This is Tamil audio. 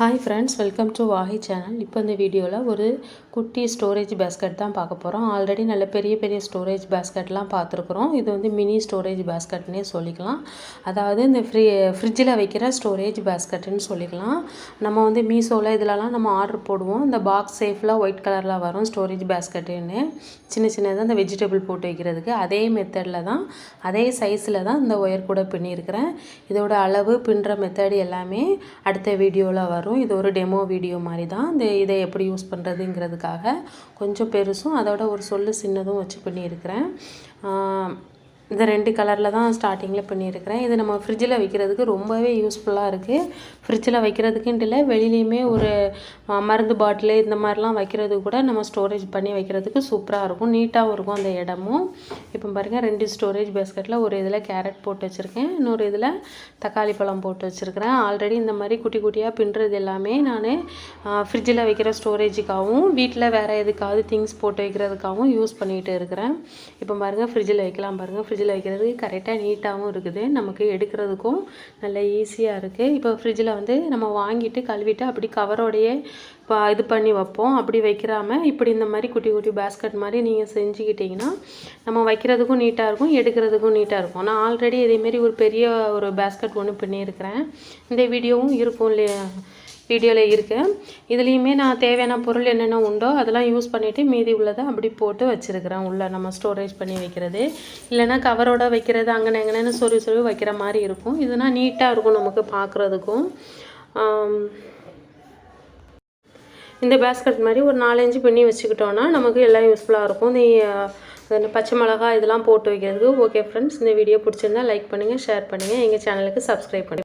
Hi friends welcome to Vahi channel இப்போ இந்த வீடியோவில் ஒரு குட்டி ஸ்டோரேஜ் பேஸ்கெட் தான் பார்க்க போகிறோம் ஆல்ரெடி நல்ல பெரிய பெரிய ஸ்டோரேஜ் பேஸ்கெட்லாம் பார்த்துருக்குறோம். இது வந்து மினி ஸ்டோரேஜ் பேஸ்கெட்னே சொல்லிக்கலாம். அதாவது இந்த ஃப்ரீ ஃப்ரிட்ஜில் வைக்கிற ஸ்டோரேஜ் பேஸ்கெட்டுன்னு சொல்லிக்கலாம். நம்ம வந்து மீஷோவில் இதிலலாம் நம்ம ஆர்டர் போடுவோம். இந்த பாக்ஸ் சேஃபில் ஒயிட் கலரில் வரும் ஸ்டோரேஜ் பேஸ்கெட்டுன்னு சின்ன சின்னதாக இந்த வெஜிடபிள் போட்டு வைக்கிறதுக்கு அதே மெத்தடில் தான் அதே சைஸில் தான் இந்த ஒயர் கூட பின்னியிருக்கிறேன் இதோட அளவு பின்னுற மெத்தட் எல்லாமே அடுத்த வீடியோவில் வரும். வரும். இது ஒரு டெமோ வீடியோ மாதிரி தான் இந்த இதை எப்படி யூஸ் பண்ணுறதுங்கிறதுக்காக கொஞ்சம் பெருசும் அதோட ஒரு சொல்லு சின்னதும் வச்சு பண்ணியிருக்கிறேன். இந்த ரெண்டு கலரில் தான் ஸ்டார்டிங்கில் பண்ணியிருக்கிறேன். இது நம்ம ஃப்ரிட்ஜில் வைக்கிறதுக்கு ரொம்பவே யூஸ்ஃபுல்லாக இருக்குது ஃப்ரிட்ஜில் வைக்கிறதுக்குன்ட்டு இல்லை வெளியிலையுமே ஒரு மருந்து பாட்டிலு இந்த மாதிரிலாம் வைக்கிறது கூட நம்ம ஸ்டோரேஜ் பண்ணி வைக்கிறதுக்கு சூப்பராக இருக்கும். நீட்டாகவும் இருக்கும் அந்த இடமும். இப்போ பாருங்கள் ரெண்டு ஸ்டோரேஜ் பேஸ்கெட்டில் ஒரு இதில் கேரட் போட்டு வச்சுருக்கேன். இன்னொரு இதில் தக்காளி பழம் போட்டு வச்சுருக்கிறேன். ஆல்ரெடி இந்த மாதிரி குட்டி குட்டியாக பின்னுறது எல்லாமே நான் ஃப்ரிட்ஜில் வைக்கிற ஸ்டோரேஜுக்காகவும் வீட்டில் வேறு எதுக்காவது திங்ஸ் போட்டு வைக்கிறதுக்காகவும் யூஸ் பண்ணிகிட்டு இருக்கிறேன். இப்போ பாருங்கள் ஃப்ரிட்ஜில் வைக்கலாம் பாருங்கள் ஃப்ரிட்ஜ் ஃப்ரிட்ஜில் வைக்கிறதுக்கு கரெக்டாக நீட்டாகவும் இருக்குது. நமக்கு எடுக்கிறதுக்கும் நல்ல ஈஸியாக இருக்குது இப்போ ஃப்ரிட்ஜில் வந்து நம்ம வாங்கிட்டு கழுவிட்டு அப்படி கவரோடையே இப்போ இது பண்ணி வைப்போம். அப்படி வைக்கிறாமல் இப்படி இந்த மாதிரி குட்டி குட்டி பேஸ்கட் மாதிரி நீங்கள் செஞ்சுக்கிட்டிங்கன்னா நம்ம வைக்கிறதுக்கும் நீட்டாக இருக்கும் எடுக்கிறதுக்கும் நீட்டாக இருக்கும். நான் ஆல்ரெடி இதேமாரி ஒரு பெரிய ஒரு பேஸ்கட் ஒன்று பண்ணியிருக்கிறேன். இந்த வீடியோவும் இருக்கும் இல்லையா? வீடியோவில் இருக்குது இதுலேயுமே நான் தேவையான பொருள் என்னென்ன உண்டோ அதெல்லாம் யூஸ் பண்ணிவிட்டு மீதி உள்ளதை அப்படி போட்டு வச்சுருக்கிறேன். உள்ளே நம்ம ஸ்டோரேஜ் பண்ணி வைக்கிறது. இல்லைனா கவரோட வைக்கிறது அங்கே எங்கன்னு சொல்லி சொல்லி வைக்கிற மாதிரி இருக்கும். இதுனா நீட்டாக இருக்கும் நமக்கு பார்க்குறதுக்கும் இந்த பேஸ்கட் மாதிரி ஒரு நாலஞ்சு பண்ணி வச்சுக்கிட்டோன்னா நமக்கு எல்லாம் யூஸ்ஃபுல்லாக இருக்கும். இந்த பச்சை மிளகா இதெல்லாம் போட்டு வைக்கிறதுக்கு ஓகே ஃப்ரெண்ட்ஸ் இந்த வீடியோ பிடிச்சிருந்தா லைக் பண்ணுங்கள் ஷேர் பண்ணுங்கள் எங்கள் சேனலுக்கு சப்ஸ்கிரைப் பண்ணுங்கள்